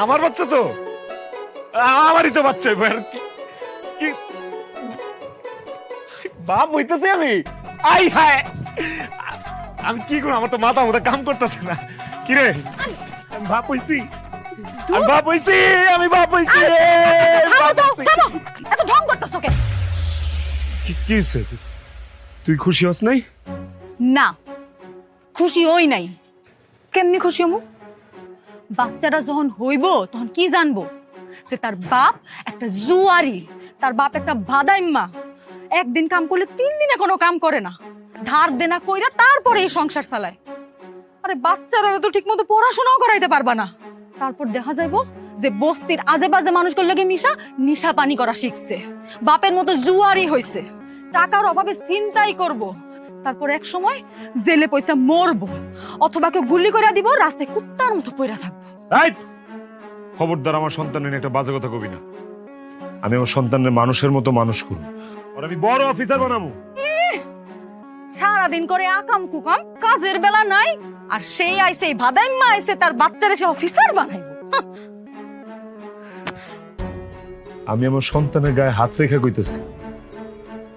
আমার বাচ্চা তো? আমারই তো বাচ্চা এবার। কি- কি- বাপ হইতেছে আমি? আই হায়! আমি কি করব? আমার তো মাথা মতো কাম করতেছে না। কিরে আমি বাপ হইছি। আমি বাপ হইছি আমি বাপ হইছি। হইছি। এত ঢং করতেছ কেন? কি- কি হয়েছে তুই খুশি হস নাই? না খুশি হই নাই। কেমনি খুশি হমু? বাচ্চারা যখন হইব, তখন কি জানব? যে তার বাপ একটা জুয়ারি, তার বাপ একটা ভাদাইম্মা একদিন কাম করলে তিন দিনে কোনো কাম করে না। ধার দেনা কইরা তারপরে এই সংসার চালায়। আরে বাচ্চারা তো ঠিক মতো পড়াশোনাও করাইতে পারবা না। তারপর দেখা যাইব যে বস্তির আজে বাজে মানুষগুলো লাগে মিশা নিশা পানি করা শিখছে। বাপের মতো জুয়ারি হইছে। টাকার অভাবে চিন্তাই করব। তারপর এক সময় জেলে পয়সা মরবো অথবা কেউ গুলি করে দিব রাস্তায় কুত্তার মতো পইরা থাকব! খবরদার আমার সন্তানের একটা বাজে কথা কবি না। আমি আমার সন্তানের মানুষের মতো মানুষ করব। আর আমি বড় অফিসার বানাবো। সারাদিন করে আকাম কুকাম কাজের বেলা নাই আর সেই আইসে এই ভাদাইম্মা আইসে তার বাচ্চারে সে অফিসার বানাইবো। হাহ, আমি আমার সন্তানের গায়ে হাত রেখে কইতেছি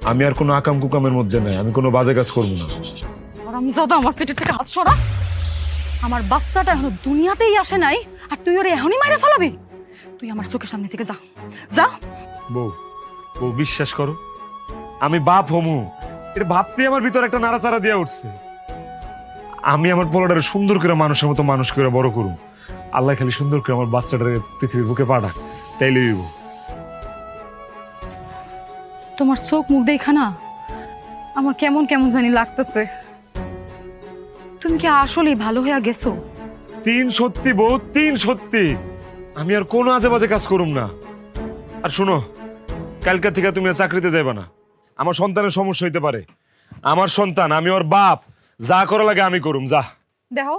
আমি আর কোনো আকাম কুকামের মধ্যে নাই আমি কোনো বাজে কাজ করব না। হারামজাদা আমার পেটের থেকে হাত সরা। আমার বাচ্চাটা এখনও দুনিয়াতেই আসে নাই আর তুই ওরে এখনই মাইরে ফেলাবি। তুই আমার চোখের সামনে থেকে যা। যা। বউ বউ বিশ্বাস করো আমি বাপ হমু। এটা ভাবতে আমার ভিতর একটা নাড়াচাড়া দিয়া উঠছে। আমি আমার পোলাটারে সুন্দর করে মানুষের মতো মানুষ করে বড় করুম। আল্লাহ খালি সুন্দর করে আমার বাচ্চাটারে পৃথিবীর বুকে পাঠাক তাইলে দিব তোমার চোখ মুখ দেখা না? আমার কেমন কেমন জানি লাগতেছে। তুমি কি আসলেই ভালো হয়ে গেছো? তিন সত্যি বউ তিন সত্যি। আমি আর কোনো আজে বাজে কাজ করুম না। আর শোনো কালকে থেকে তুমি আর চাকরিতে যাইবা না। আমার সন্তানের সমস্যা হইতে পারে। আমার সন্তান আমি ওর বাপ। যা করা লাগে আমি করুম যা। দেখো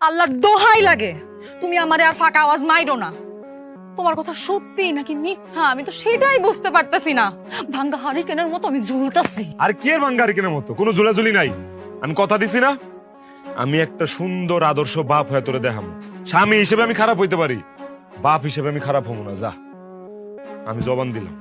আল্লাহর দোহাই লাগে। তুমি আমারে আর ফাঁকা আওয়াজ মাইরো না। তোমার কথা সত্যি নাকি মিথ্যা? আমি তো সেটাই বুঝতে পারতেছি না। ভাঙ্গা হারিকেনের মতো আমি ঝুলতাছি। আর কি ভাঙ্গা বাঙ্গারি কেনার মতো? কোনো ঝুলাঝুলি নাই। আমি কথা দিছি না। আমি একটা সুন্দর আদর্শ বাপ হয়ে তোরে দেখাম স্বামী হিসেবে আমি খারাপ হইতে পারি। বাপ হিসেবে আমি খারাপ হব না, যা। আমি জবান দিলাম।